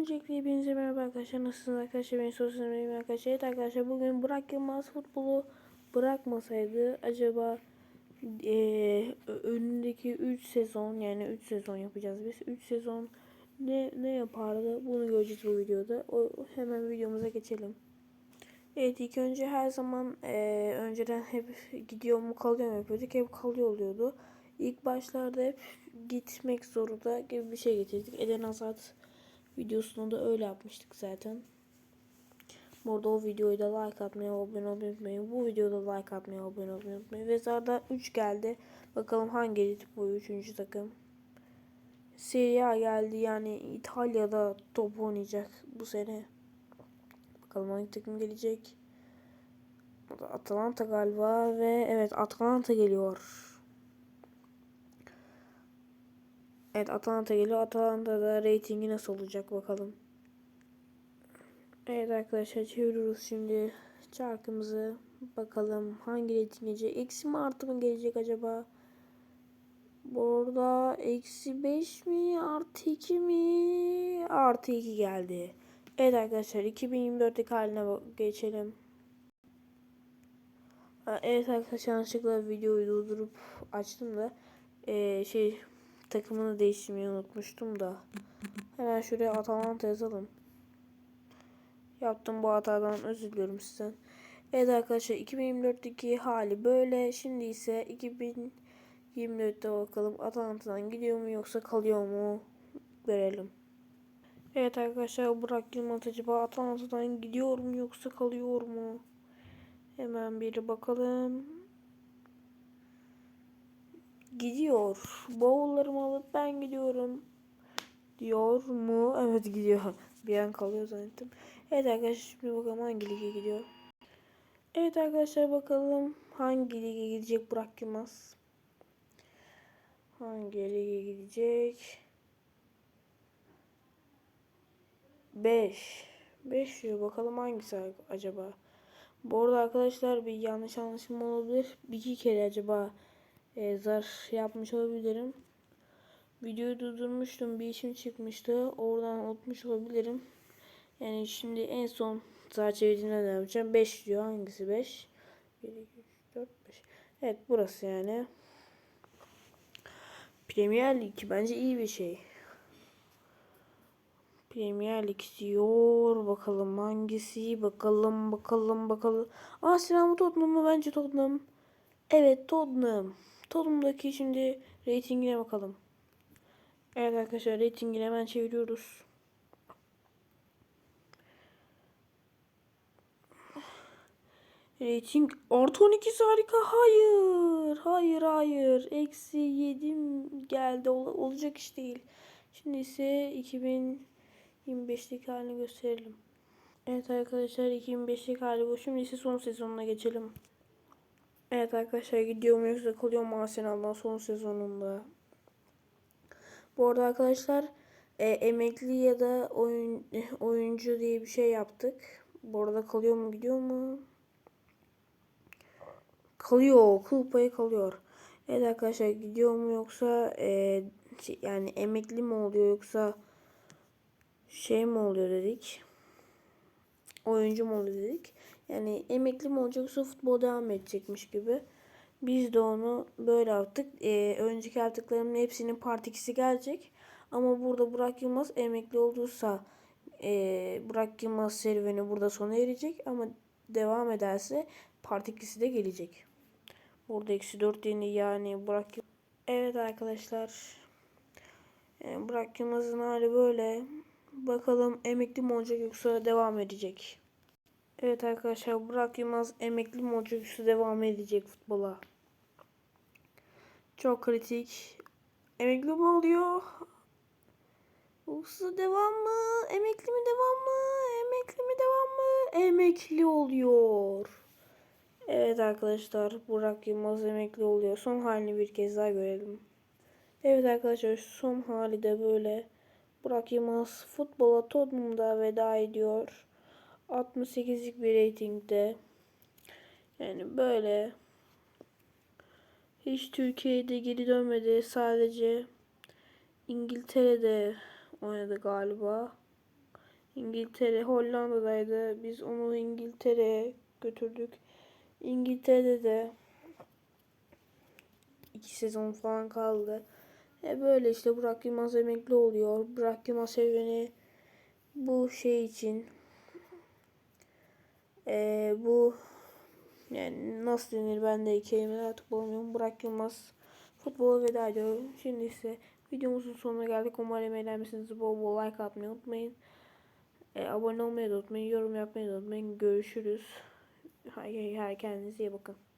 Öncelikle hepinize merhaba arkadaşlar. Nasılsınız arkadaşlar? Ben sosyal medyayım arkadaşlar. Evet arkadaşlar bugün Burak Yılmaz futbolu bırakmasaydı acaba eee, önündeki 3 sezon yani 3 sezon yapacağız biz. 3 sezon ne ne yapardı? Bunu göreceğiz bu videoda. O hemen videomuza geçelim. Evet ilk önce her zaman eee, önceden hep gidiyor mu kalıyor mu yapıyorduk. Hep kalıyor oluyordu. İlk başlarda hep gitmek zorunda gibi bir şey getirdik. Eden Hazard videosunu da öyle yapmıştık zaten. Burada o videoyu da like atmayı, abone olmayı unutmayın. Bu videoda like atmayı, abone olmayı unutmayın. Ve zaten 3 geldi. Bakalım hangi bu 3. takım. Serie A geldi yani İtalya'da top oynayacak bu sene. Bakalım hangi takım gelecek. Atalanta galiba ve evet Atalanta geliyor. Evet Atalanta geliyor. Atalanta'da reytingi nasıl olacak bakalım. Evet arkadaşlar çeviriyoruz şimdi çarkımızı. Bakalım hangi reyting gelecek. Eksi mi artı mı gelecek acaba? Burada eksi 5 mi artı 2 mi? Artı 2 geldi. Evet arkadaşlar 2024'teki haline geçelim. Evet arkadaşlar yanlışlıkla videoyu durdurup açtım da ee, şey takımını değiştirmeyi unutmuştum da. Hemen şuraya Atalanta yazalım. Yaptım bu hatadan özür diliyorum sizden. Evet arkadaşlar 2024'teki hali böyle. Şimdi ise 2024'te bakalım Atalanta'dan gidiyor mu yoksa kalıyor mu görelim. Evet arkadaşlar Burak Yılmaz acaba Atalanta'dan gidiyor mu yoksa kalıyor mu? Hemen bir bakalım. Gidiyor. Bavullarımı alıp ben gidiyorum. Diyor mu? Evet gidiyor. Bir an kalıyor zannettim. Evet arkadaşlar şimdi bakalım hangi lige gidiyor. Evet arkadaşlar bakalım hangi lige gidecek Burak Yılmaz. Hangi lige gidecek? 5. 5 diyor. Bakalım hangisi acaba? Bu arada arkadaşlar bir yanlış anlaşılma olabilir. Bir iki kere acaba e, zar yapmış olabilirim. Videoyu durdurmuştum. Bir işim çıkmıştı. Oradan unutmuş olabilirim. Yani şimdi en son zar çevirdiğimde ne yapacağım? 5 diyor. Hangisi 5? 1, 2, 3, 4, 5. Evet burası yani. Premier Lig bence iyi bir şey. Premier Lig diyor. Bakalım hangisi? Bakalım bakalım bakalım. Arsenal mı Tottenham mı? Bence Tottenham. Evet Tottenham. Tottenham'daki şimdi reytingine bakalım. Evet arkadaşlar reytingini hemen çeviriyoruz. Rating artı 12 harika. Hayır. Hayır hayır. Eksi 7 geldi. Ol olacak iş değil. Şimdi ise 2025'teki halini gösterelim. Evet arkadaşlar 2005'lik hali bu. Şimdi ise son sezonuna geçelim. Evet arkadaşlar gidiyor mu yoksa kalıyor mu Arsenal'dan son sezonunda. Bu arada arkadaşlar e, emekli ya da oyun oyuncu diye bir şey yaptık. Bu arada kalıyor mu gidiyor mu? Kalıyor. Kıl payı kalıyor. Evet arkadaşlar gidiyor mu yoksa e, şey, yani emekli mi oluyor yoksa şey mi oluyor dedik. Oyuncu mu oluyor dedik. Yani emekli mi olacak yoksa futbol devam edecekmiş gibi. Biz de onu böyle yaptık. Ee, önceki yaptıklarımın hepsinin part 2'si gelecek. Ama burada Burak Yılmaz emekli olduysa e, Burak Yılmaz serüveni burada sona erecek. Ama devam ederse part 2'si de gelecek. Burada eksi 4 yeni yani Burak Evet arkadaşlar. Yani Burak Yılmaz'ın hali böyle. Bakalım emekli mi olacak yoksa devam edecek. Evet arkadaşlar Burak Yılmaz emekli mi devam edecek futbola. Çok kritik. Emekli mi oluyor? Yoksa devam mı? Emekli mi devam mı? Emekli mi devam mı? Emekli oluyor. Evet arkadaşlar Burak Yılmaz emekli oluyor. Son halini bir kez daha görelim. Evet arkadaşlar son hali de böyle. Burak Yılmaz futbola Tottenham'da veda ediyor. 68'lik bir reytingde. Yani böyle hiç Türkiye'de geri dönmedi. Sadece İngiltere'de oynadı galiba. İngiltere, Hollanda'daydı. Biz onu İngiltere'ye götürdük. İngiltere'de de iki sezon falan kaldı. E böyle işte Burak Yılmaz emekli oluyor. Burak Yılmaz evreni bu şey için e, bu yani nasıl denir ben de kelimeler artık bulamıyorum. Burak Yılmaz futbola veda ediyor. Şimdi ise videomuzun sonuna geldik. Umarım eğlenmişsiniz. Bol bol like atmayı unutmayın. E, abone olmayı da unutmayın. Yorum yapmayı da unutmayın. Görüşürüz. Hay hay hay kendinize iyi bakın.